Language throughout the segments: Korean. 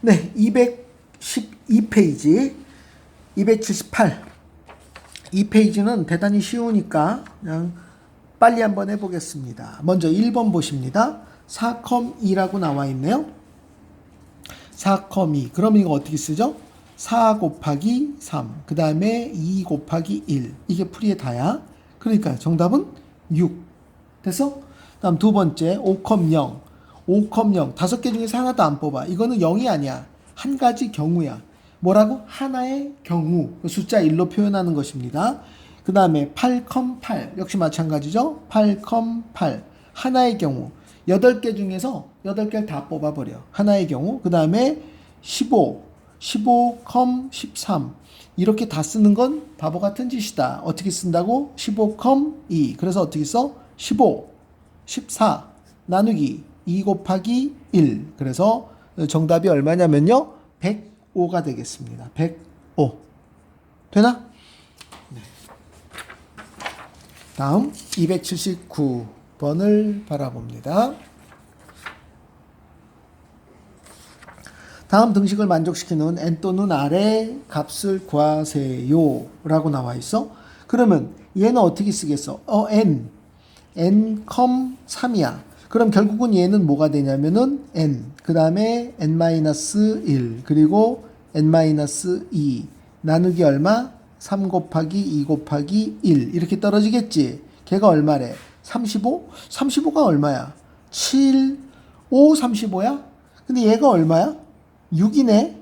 네, 212페이지, 278. 이 페이지는 대단히 쉬우니까 그냥 빨리 한번 해보겠습니다. 먼저 1번 보십니다. 4,2라고 나와 있네요. 4,2. 그럼 이거 어떻게 쓰죠? 4 곱하기 3. 그 다음에 2 곱하기 1. 이게 풀이의 다야. 그러니까 정답은 6. 됐어? 다음 두 번째 5,0. 5,0 5개 중에서 하나도 안 뽑아. 이거는 0이 아니야. 한 가지 경우야. 뭐라고? 하나의 경우. 숫자 1로 표현하는 것입니다. 그 다음에 8,8 역시 마찬가지죠. 8,8 하나의 경우. 8개 중에서 8개를 다 뽑아버려. 하나의 경우. 그 다음에 15, 15컴 13. 이렇게 다 쓰는 건 바보 같은 짓이다. 어떻게 쓴다고? 15컴 2. 그래서 어떻게 써? 15, 14 나누기 2 곱하기 1. 그래서 정답이 얼마냐면요. 105가 되겠습니다. 105. 되나? 네. 다음 279번을 바라봅니다. 다음 등식을 만족시키는 n 또는 r의 값을 구하세요 라고 나와 있어. 그러면 얘는 어떻게 쓰겠어? 어, n. n, 3이야. 그럼 결국은 얘는 뭐가 되냐면은 n. 그 다음에 n-1. 그리고 n-2. 나누기 얼마? 3 곱하기 2 곱하기 1. 이렇게 떨어지겠지? 걔가 얼마래? 35? 35가 얼마야? 7, 5, 35야? 근데 얘가 얼마야? 6이네?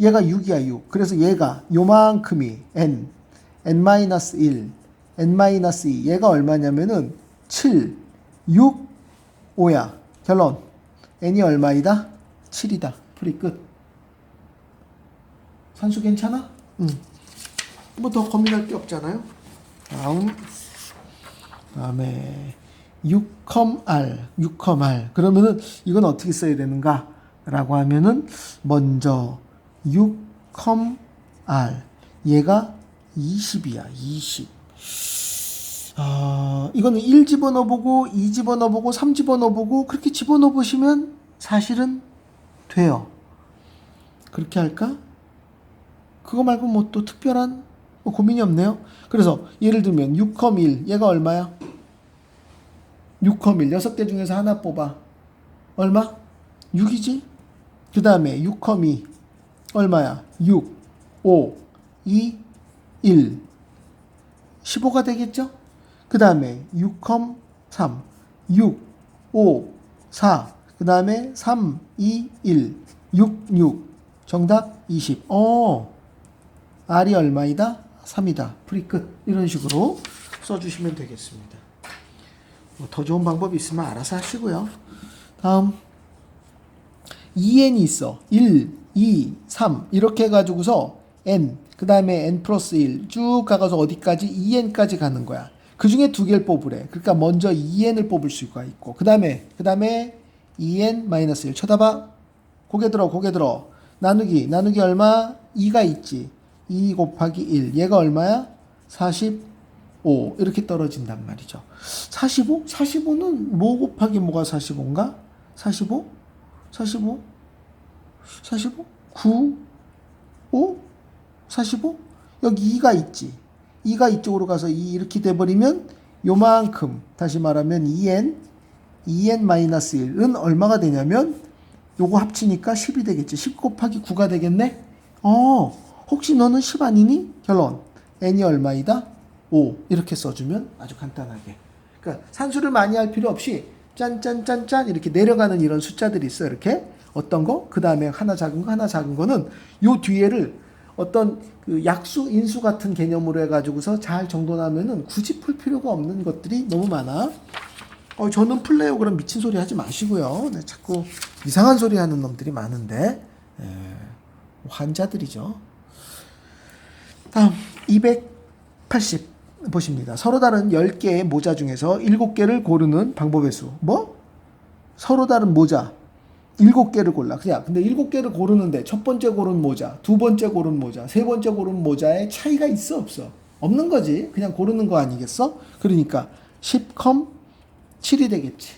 얘가 6이야, 6. 그래서 얘가 요만큼이 n, n-1, n-2. 얘가 얼마냐면은 7, 6, 5야. 결론. n이 얼마이다? 7이다. 풀이 끝. 산수 괜찮아? 응. 뭐 더 고민할 게 없잖아요. 다음. 다음에 6컴R, 6컴R. 그러면은 이건 어떻게 써야 되는가? 라고 하면은 먼저 6컴R. 얘가 20이야. 20. 아, 이거는 1 집어넣어보고 2 집어넣어보고 3 집어넣어보고 그렇게 집어넣어보시면 사실은 돼요. 그렇게 할까? 그거 말고 뭐 또 특별한 뭐 고민이 없네요. 그래서 예를 들면 6컴1 얘가 얼마야? 6컴1 6개 중에서 하나 뽑아. 얼마? 6이지? 그 다음에 6컴2 얼마야? 6, 5, 2, 1 15가 되겠죠? 그 다음에 6컴 3, 6, 5, 4, 그 다음에 3, 2, 1, 6, 6. 정답 20. 어, R이 얼마이다? 3이다. 풀이 끝. 이런 식으로 써주시면 되겠습니다. 뭐 더 좋은 방법이 있으면 알아서 하시고요. 다음. 2n이 있어. 1, 2, 3. 이렇게 해가지고서 n, 그 다음에 n 플러스 1 쭉 가가서 어디까지? 2n까지 가는 거야. 그 중에 두 개를 뽑으래. 그러니까 먼저 2n을 뽑을 수가 있고, 그 다음에, 그 다음에 2n 마이너스 1. 쳐다봐. 고개 들어, 고개 들어. 나누기, 나누기 얼마? 2가 있지. 2 곱하기 1. 얘가 얼마야? 45. 이렇게 떨어진단 말이죠. 45? 45는 뭐 곱하기 뭐가 45인가? 45? 45? 45? 9? 5? 45? 여기 2가 있지. 2가 이쪽으로 가서 2 이렇게 돼버리면 요만큼 다시 말하면 2n 2n-1은 얼마가 되냐면 요거 합치니까 10이 되겠지. 10 곱하기 9가 되겠네? 어, 혹시 너는 10 아니니? 결론. n이 얼마이다? 5. 이렇게 써주면 아주 간단하게. 그러니까 산수를 많이 할 필요 없이 짠짠짠짠 이렇게 내려가는 이런 숫자들이 있어. 이렇게. 어떤 거? 그 다음에 하나 작은 거, 하나 작은 거는 요 뒤에를 어떤 그 약수, 인수 같은 개념으로 해가지고서 잘 정돈하면은 굳이 풀 필요가 없는 것들이 너무 많아. 어, 저는 풀래요. 그럼 미친 소리 하지 마시고요. 네, 자꾸 이상한 소리 하는 놈들이 많은데, 예, 환자들이죠. 다음, 280 보십니다. 서로 다른 10개의 모자 중에서 7개를 고르는 방법의 수. 뭐? 서로 다른 모자. 일곱 개를 골라. 그냥 근데 일곱 개를 고르는데 첫 번째 고른 모자, 두 번째 고른 모자, 세 번째 고른 모자에 차이가 있어 없어? 없는 거지. 그냥 고르는 거 아니겠어? 그러니까 10컴 7이 되겠지.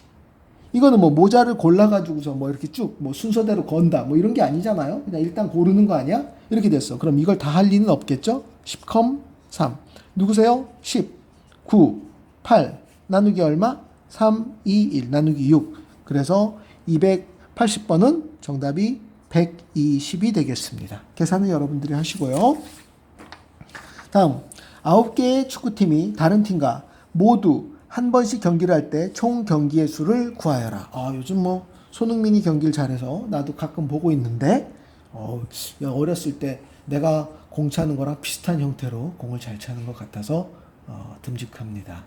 이거는 뭐 모자를 골라가지고서 뭐 이렇게 쭉 뭐 순서대로 건다 뭐 이런 게 아니잖아요. 그냥 일단 고르는 거 아니야? 이렇게 됐어. 그럼 이걸 다 할 리는 없겠죠? 10컴 3. 누구세요? 10, 9, 8 나누기 얼마? 3, 2, 1 나누기 6. 그래서 280번은 정답이 120이 되겠습니다. 계산은 여러분들이 하시고요. 다음 9개의 축구팀이 다른 팀과 모두 한 번씩 경기를 할 때 총 경기의 수를 구하여라. 아, 요즘 뭐 손흥민이 경기를 잘해서 나도 가끔 보고 있는데 어, 야, 어렸을 때 내가 공 차는 거랑 비슷한 형태로 공을 잘 차는 것 같아서 어, 듬직합니다.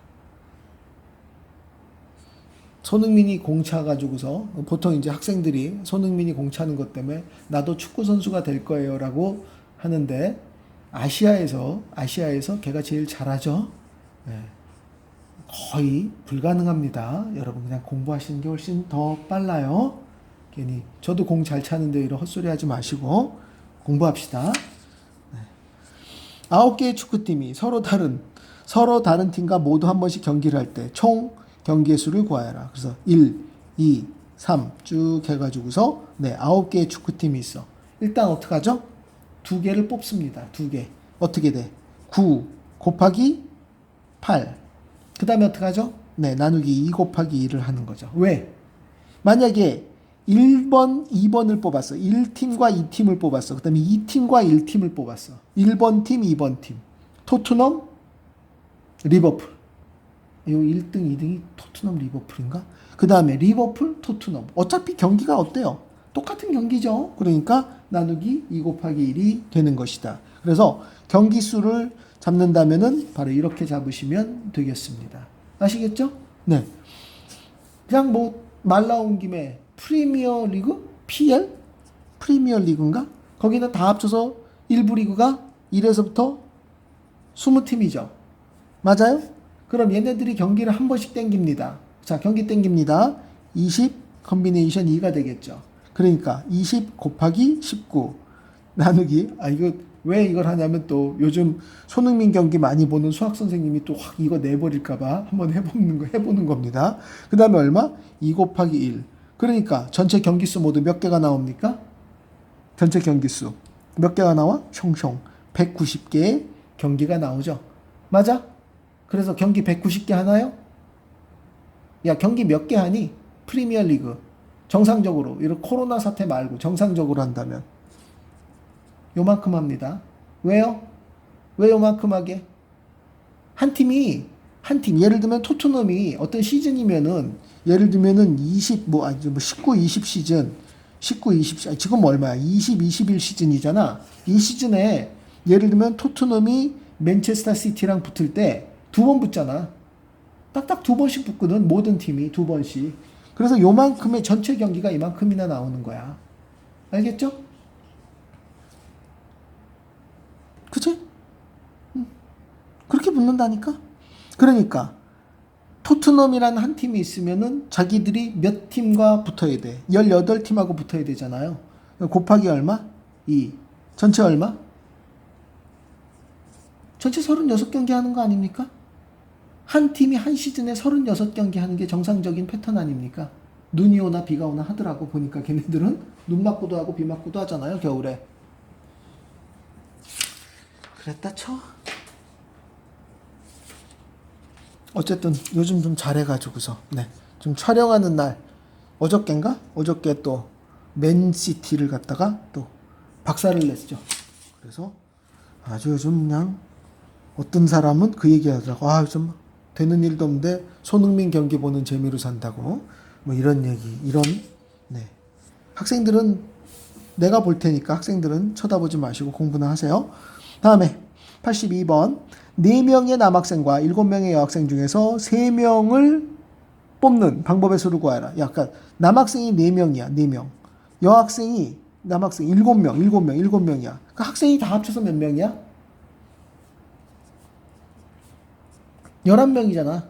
손흥민이 공 차 가지고서 보통 이제 학생들이 손흥민이 공 차는 것 때문에 나도 축구 선수가 될 거예요라고 하는데 아시아에서 아시아에서 걔가 제일 잘하죠. 예. 거의 불가능합니다. 여러분 그냥 공부하시는 게 훨씬 더 빨라요. 괜히 저도 공 잘 차는데 이런 헛소리 하지 마시고 공부합시다. 네. 아홉 개의 축구팀이 서로 다른 서로 다른 팀과 모두 한 번씩 경기를 할 때 총 경기의 수를 구하여라. 그래서 1, 2, 3 쭉 해가지고서 네 아홉 개의 축구팀이 있어. 일단 어떻게 하죠? 두 개를 뽑습니다. 두 개. 어떻게 돼? 9 곱하기 8. 그 다음에 어떻게 하죠? 네, 나누기 2 곱하기 2를 하는 거죠. 왜? 만약에 1번, 2번을 뽑았어. 1팀과 2팀을 뽑았어. 그 다음에 2팀과 1팀을 뽑았어. 1번 팀, 2번 팀. 토트넘, 리버풀. 요 1등, 2등이 토트넘, 리버풀인가? 그 다음에 리버풀, 토트넘. 어차피 경기가 어때요? 똑같은 경기죠. 그러니까 나누기 2 곱하기 1이 되는 것이다. 그래서 경기 수를 잡는다면은 바로 이렇게 잡으시면 되겠습니다. 아시겠죠? 네. 그냥 뭐 말 나온 김에 프리미어 리그? PL? 프리미어 리그인가? 거기는 다 합쳐서 1부 리그가 1에서부터 20팀이죠. 맞아요? 그럼 얘네들이 경기를 한 번씩 땡깁니다. 자, 경기 땡깁니다. 20 컨비네이션 2가 되겠죠. 그러니까 20 곱하기 19 나누기 아 이거 왜 이걸 하냐면 또 요즘 손흥민 경기 많이 보는 수학 선생님이 또 확 이거 내버릴까봐 한번 해보는 거 해보는 겁니다. 그 다음에 얼마? 2 곱하기 1. 그러니까 전체 경기 수 모두 몇 개가 나옵니까? 전체 경기 수 몇 개가 나와? 숑숑 190개의 경기가 나오죠. 맞아? 그래서 경기 190개 하나요? 야 경기 몇 개 하니? 프리미어 리그 정상적으로 이런 코로나 사태 말고 정상적으로 한다면 요만큼 합니다. 왜요? 왜 요만큼 하게? 한 팀이 한 팀 예를 들면 토트넘이 어떤 시즌이면은 예를 들면은 20 뭐 아니 뭐 19, 20 시즌 19, 20 아니, 지금 얼마야? 20, 21 시즌이잖아. 이 시즌에 예를 들면 토트넘이 맨체스터 시티랑 붙을 때 두 번 붙잖아. 딱딱 두 번씩 붙거든 모든 팀이 두 번씩. 그래서 요만큼의 전체 경기가 이만큼이나 나오는 거야. 알겠죠? 그치? 응. 그렇게 붙는다니까? 그러니까 토트넘이라는 한 팀이 있으면은 자기들이 몇 팀과 붙어야 돼. 18팀하고 붙어야 되잖아요. 곱하기 얼마? 2. 전체 얼마? 전체 36경기 하는 거 아닙니까? 한 팀이 한 시즌에 36경기 하는 게 정상적인 패턴 아닙니까? 눈이 오나 비가 오나 하더라고 보니까 걔네들은 눈 맞고도 하고 비 맞고도 하잖아요 겨울에. 그랬다 쳐. 어쨌든 요즘 좀 잘해가지고서 네좀 촬영하는 날. 어저께인가? 어저께 또 맨시티를 갖다가 또 박살을 냈죠. 그래서 아주 요즘 그냥 어떤 사람은 그 얘기 하더라고. 아, 좀 되는 일도 없는데 손흥민 경기 보는 재미로 산다고. 뭐 이런 얘기, 이런, 네. 학생들은 내가 볼 테니까 학생들은 쳐다보지 마시고 공부나 하세요. 다음에 82번. 4명의 남학생과 7명의 여학생 중에서 3명을 뽑는 방법의 수를 구하라. 약간 남학생이 4명이야, 4명. 여학생이 남학생 7명, 7명, 7명이야. 그 학생이 다 합쳐서 몇 명이야? 11명이잖아.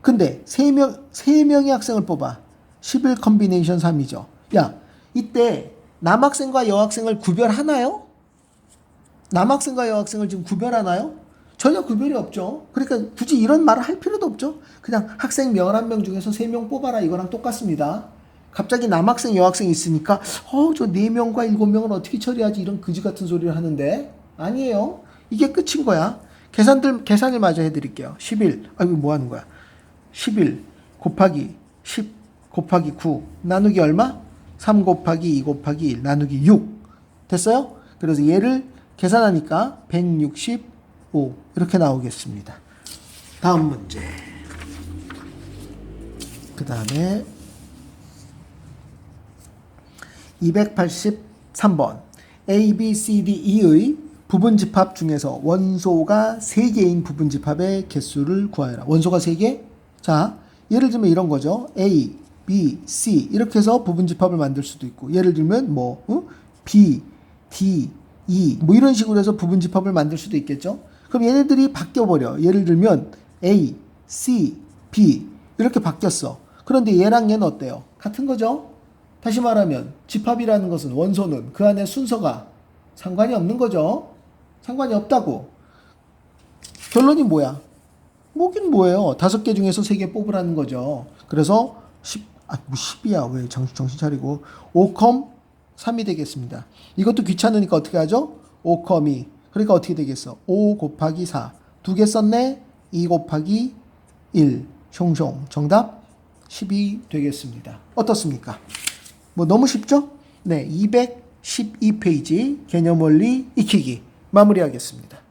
근데 3명, 3명의 학생을 뽑아. 11 컨비네이션 3이죠. 야, 이때 남학생과 여학생을 구별하나요? 남학생과 여학생을 지금 구별하나요? 전혀 구별이 없죠. 그러니까 굳이 이런 말을 할 필요도 없죠. 그냥 학생 11명 중에서 3명 뽑아라 이거랑 똑같습니다. 갑자기 남학생, 여학생 있으니까 어, 저 4명과 7명을 어떻게 처리하지 이런 그지 같은 소리를 하는데 아니에요. 이게 끝인 거야. 계산들 계산을 마저 해 드릴게요. 11. 아 이거 뭐 하는 거야? 11 곱하기 10 곱하기 9 나누기 얼마? 3 곱하기 2 곱하기 1 나누기 6 됐어요? 그래서 얘를 계산하니까 165 이렇게 나오겠습니다. 다음 문제. 그 다음에 283번 A, B, C, D, E의 부분 집합 중에서 원소가 3개인 부분 집합의 개수를 구하여라. 원소가 3개? 자, 예를 들면 이런 거죠. A, B, C 이렇게 해서 부분 집합을 만들 수도 있고 예를 들면 뭐 어? B, D, E 뭐 이런 식으로 해서 부분 집합을 만들 수도 있겠죠. 그럼 얘네들이 바뀌어 버려. 예를 들면 A, C, B 이렇게 바뀌었어. 그런데 얘랑 얘는 어때요? 같은 거죠? 다시 말하면 집합이라는 것은 원소는 그 안에 순서가 상관이 없는 거죠. 상관이 없다고. 결론이 뭐야? 뭐긴 뭐예요. 다섯 개 중에서 세 개 뽑으라는 거죠. 그래서 10, 아, 뭐 10이야. 왜 정신, 정신 차리고. 5, 3이 되겠습니다. 이것도 귀찮으니까 어떻게 하죠? 5, 2. 그러니까 어떻게 되겠어? 5 곱하기 4. 두 개 썼네? 2 곱하기 1. 숑숑. 정답 10이 되겠습니다. 어떻습니까? 뭐 너무 쉽죠? 네, 212페이지 개념 원리 익히기 마무리하겠습니다.